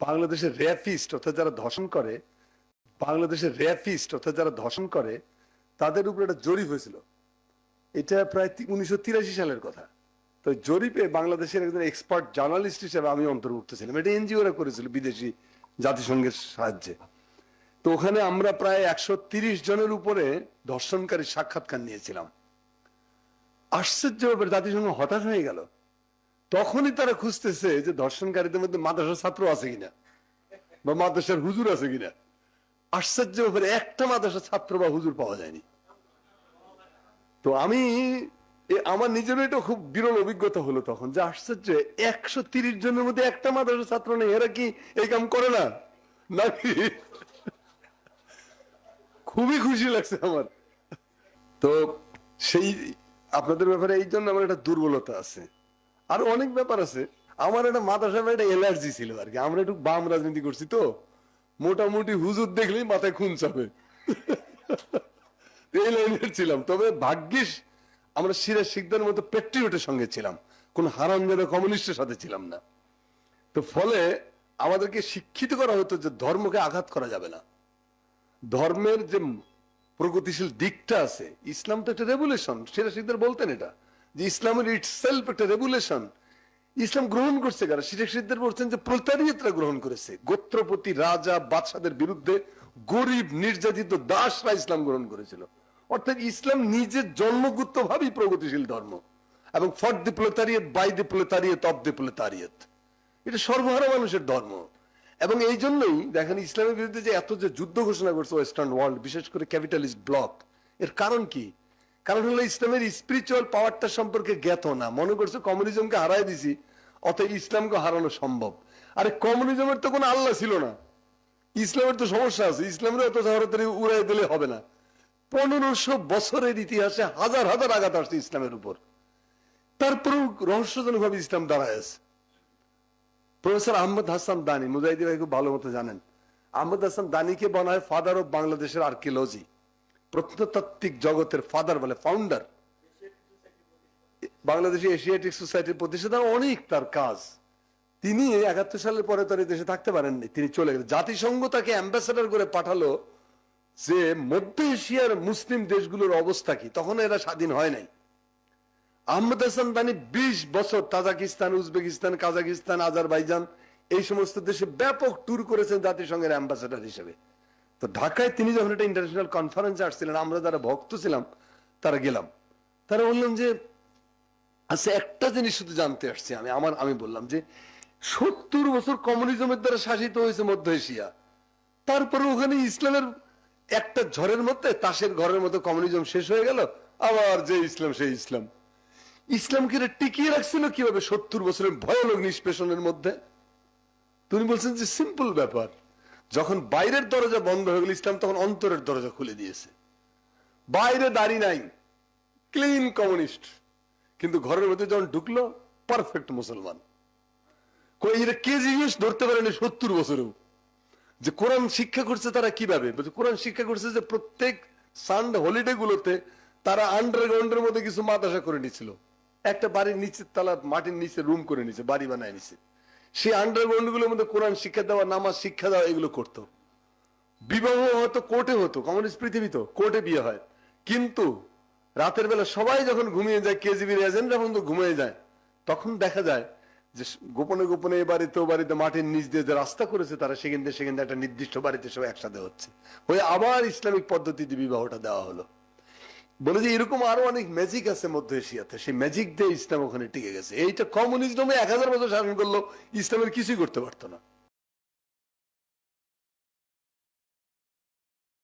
বাংলাদেশের র্যাপিস্ট অর্থাৎ যারা ধর্ষণ করে, বাংলাদেশের র্যাপিস্ট অর্থাৎ যারা ধর্ষণ করে, তাদের উপর একটা জরিপ হয়েছিল। এটা প্রায় উনিশশো তিরাশি সালের কথা। তো জরিপে বাংলাদেশের একজন এক্সপার্ট জার্নালিস্ট হিসেবে আমি অন্তর্ভুক্ত ছিলাম। এটা এনজিওরা করেছিল, বিদেশি জাতিসংঘের সাহায্যে। তো ওখানে আমরা প্রায় একশো তিরিশ জনের উপরে ধর্ষণকারী সাক্ষাৎকার নিয়েছিলাম। আশ্চর্য ব্যাপার, জাতিসংঘ হতাশ হয়ে গেল। তখনই তারা খুঁজতেছে যে ধর্ষণকারীদের মধ্যে মাদ্রাসার ছাত্র আছে কিনা বা মাদ্রাসার হুজুর আছে কিনা। আশ্চর্য ব্যাপারে, একটা মাদ্রাসার ছাত্র বা হুজুর পাওয়া যায়নি। তো আমি আমার নিজেরও এটা খুব বিরল অভিজ্ঞতা হলো তখন, যে আশ্চর্য, একশো তিরিশ জনের মধ্যে একটা মাদ্রাসার ছাত্র নেই, এরা কি এই কাম করে না? নাকি? খুবই খুশি লাগছে আমার। তো সেই, আপনাদের ব্যাপারে এই জন্য আমার একটা দুর্বলতা আছে। আর অনেক ব্যাপার আছে। আমার একটা মাদ্রাসা একটা অ্যালার্জি ছিল আর কি আমরা একটু বাম রাজনীতি করছি তো। মোটামুটি হুজুর দেখলেই মাথায় খুন চাপে। এই লাইনের ছিলাম। তবে ভাগ্যিস আমরা সিরাজ শিকদার মতো পেট্রিয়টের সঙ্গে ছিলাম। কোন হারামজাদা কমিউনিস্টের সাথে ছিলাম না। তো ফলে আমাদেরকে শিক্ষিত করা হতো যে ধর্মকে আঘাত করা যাবে না। ধর্মের যে প্রগতিশীল দিকটা আছে, ইসলাম তো একটা রেগুলেশন সেটা সিদ্ধের বলতেন এটা। যে ইসলামের ইট সেলফ একটা রেগুলেশন ইসলাম গ্রহণ করছে কারা? সিরেক সিদ্ধের বলছেন যে প্রতারিতরা গ্রহণ করেছে। গোত্রপতি, রাজা, বাদশাদের বিরুদ্ধে গরিব, নির্যাতিত দাসরা ইসলাম গ্রহণ করেছিল। অর্থাৎ ইসলাম নিজের জন্মগত ভাবেই প্রগতিশীল ধর্ম। এবং for the proletariat by the proletariat of the proletariat এটা সর্বহারা মানুষের ধর্ম। এবং এই জন্যই দেখেন, ইসলামের বিরুদ্ধে যে এত যে যুদ্ধ ঘোষণা করছে ওয়েস্টার্ন ওয়ার্ল্ড বিশেষ করে ক্যাপিটালিস্ট ব্লক এর কারণ কি? কারণ হলো ইসলামের স্পিরিচুয়াল পাওয়ারটা সম্পর্কে জ্ঞাত না। মনে করছে কমিউনিজমকে হারাই দিছি, অতএব ইসলামকে হারানো সম্ভব। আরে কমিউনিজমের তো কোনো আল্লাহ ছিল না। ইসলামের তো সমস্যা আছে, ইসলামের এত তাড়াতাড়ি উড়াই দিলে হবে না। পনেরোশো বছরের ইতিহাসে হাজার হাজার আঘাত আসছে ইসলামের উপর। তারপরেও রহস্যজনক ভাবে ইসলাম দাঁড়ায় আছে। প্রফেসর আহমদ হাসান দানি মুজাহিদি ভাই খুব ভালো মতো জানেন। আহমদ হাসান দানিকে বলা হয় ফাদার অফ বাংলাদেশের আর্কিওলজি প্রত্নতাত্ত্বিক জগতের ফাদার বলে ফাউন্ডার বাংলাদেশি এশিয়াটিক সোসাইটির প্রতিষ্ঠাতা অনেক তার কাজ। তিনি একাত্তর সালের পরে তার দেশে থাকতে পারেননি, তিনি চলে গেলেন। জাতিসংঘ তাকে অ্যাম্বাসেডর করে পাঠালো যে মধ্য এশিয়ার মুসলিম দেশগুলোর অবস্থা কি, তখন এরা স্বাধীন হয় নাই। আহমদ হাসান দানি বিশ বছর তাজাকিস্তান, উজবেকিস্তান, কাজাকিস্তান, আজারবাইজান, এই সমস্ত দেশে ব্যাপক ট্যুর করেছেন জাতিসংঘের অ্যাম্বাসেডর হিসেবে। তো ঢাকায় তিনি যখন একটা ইন্টারন্যাশনাল কনফারেন্সে আসছিলেন, আমরা যারা ভক্ত ছিলাম, তারা গেলাম। তারা বললাম যে আচ্ছা একটা জিনিস শুধু জানতে আসছি আমি, আমার, আমি বললাম যে, সত্তর বছর কমিউনিজমের দ্বারা শাসিত হয়েছে মধ্য এশিয়া। তারপরে ওখানে ইসলামের একটা ঝড়ের মধ্যে, তাসের ঘরের মতো কমিউনিজম শেষ হয়ে গেল, আবার যে ইসলাম, সেই ইসলাম। ইসলামকে টিকিয়ে রাখছিল কীভাবে সত্তর বছরের ভয়ানক নিষ্পেষণের মধ্যে? তুমি বলছেন যে সিম্পল ব্যাপার। যখন বাইরের দরজা বন্ধ হয়ে গেল, ইসলাম তখন অন্তরের দরজা খুলে দিয়েছে। বাইরে দাড়ি নাই ক্লিন কমিউনিস্ট কিন্তু ঘরের মধ্যে যখন ঢুকলো পারফেক্ট মুসলমান। ধরতে পারেনি সত্তর বছরেও? যে কোরআন শিক্ষা করছে তারা কীভাবে? কোরআন শিক্ষা করছে যে প্রত্যেক সানডে হলিডে গুলোতে তারা আন্ডারগ্রাউন্ডের মধ্যে কিছু মাদ্রাসা করে নিছিল। একটা বাড়ির নিচের তালা মাটির নিচে রুম করে নিছে, বাড়ি বানায় নিছে। সেই আন্ডারগ্রাউন্ডগুলোর মধ্যে কোরআন শিক্ষা দেওয়া, নামাজ শিক্ষা দেওয়া, এগুলো করতো। বিবাহ হয়তো কোর্টে হতো, কমিউনিস্ট পৃথিবী তো, কোর্টে বিয়ে হয়। কিন্তু রাতের বেলা সবাই যখন ঘুমিয়ে যায় কেজিবির এজেন্টরা পর্যন্ত ঘুমিয়ে যায়, তখন দেখা যায় যে গোপনে গোপনে বাড়িতে বাড়িতে মাটির নিচ দিয়ে যে রাস্তা করেছে, তারা সেখান থেকে সেখান থেকে একটা নির্দিষ্ট বাড়িতে সব একসাথে হচ্ছে। হয়ে আবার ইসলামিক পদ্ধতিতে বিবাহটা দেওয়া হলো। বলে যে এরকম আরও অনেক ম্যাজিক আছে মধ্য এশিয়াতে। সেই ম্যাজিক দিয়ে ইসলাম ওখানে টিকে গেছে। এইটা কমিউনিজমে এক হাজার বছর শাসন করল ইসলামের কিছুই করতে পারতো না।